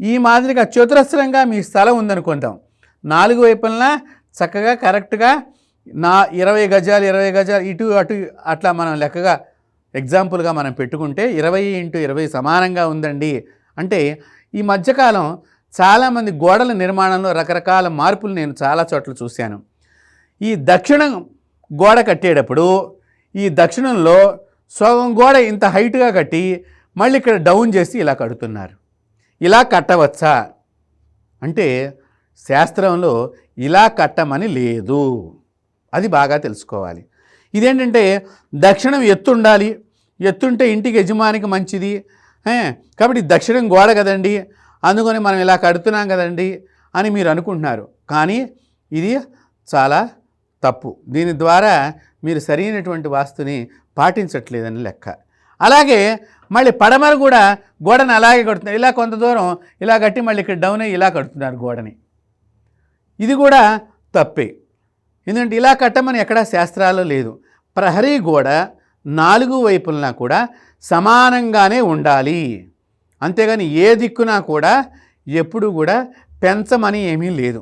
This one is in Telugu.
ఈ మాదిరిగా చతురస్రంగా మీ స్థలం ఉందనుకుంటాం. నాలుగు వైపులన చక్కగా కరెక్ట్గా నా ఇరవై గజాలు ఇరవై గజాలు ఇటు అటు అట్లా మనం లెక్కగా ఎగ్జాంపుల్గా మనం పెట్టుకుంటే ఇరవై ఇంటూ ఇరవై సమానంగా ఉందండి. అంటే ఈ మధ్యకాలం చాలామంది గోడల నిర్మాణంలో రకరకాల మార్పులు నేను చాలా చోట్ల చూశాను. ఈ దక్షిణం గోడ కట్టేటప్పుడు ఈ దక్షిణంలో సగం గోడ ఇంత హైట్గా కట్టి మళ్ళీ ఇక్కడ డౌన్ చేసి ఇలా కడుతున్నారు. ఇలా కట్టవచ్చా? అంటే శాస్త్రంలో ఇలా కట్టమని లేదు. అది బాగా తెలుసుకోవాలి. ఇదేంటంటే దక్షిణం ఎత్తు ఉండాలి ఎత్తుంటే ఇంటికి యజమానికి మంచిది. కాబట్టి దక్షిణం గోడ కదండి. అందుకని మనం ఇలా కడుతున్నాం కదండి అని మీరు అనుకుంటున్నారు. కానీ ఇది చాలా తప్పు. దీని ద్వారా మీరు సరైనటువంటి వాస్తుని పాటించట్లేదని లెక్క. అలాగే మళ్ళీ పడమర కూడా గోడని అలాగే కడుతున్నారు. ఇలా కొంత దూరం ఇలా కట్టి మళ్ళీ ఇక్కడ డౌన్ అయ్యి ఇలా కడుతున్నారు గోడని. ఇది కూడా తప్పే. ఎందుకంటే ఇలా కట్టమని ఎక్కడా శాస్త్రాల్లో లేదు. ప్రహరీ గోడ నాలుగు వైపులన కూడా సమానంగానే ఉండాలి. అంతేగాని ఏ దిక్కున కూడా ఎప్పుడు కూడా పెంచమని ఏమీ లేదు.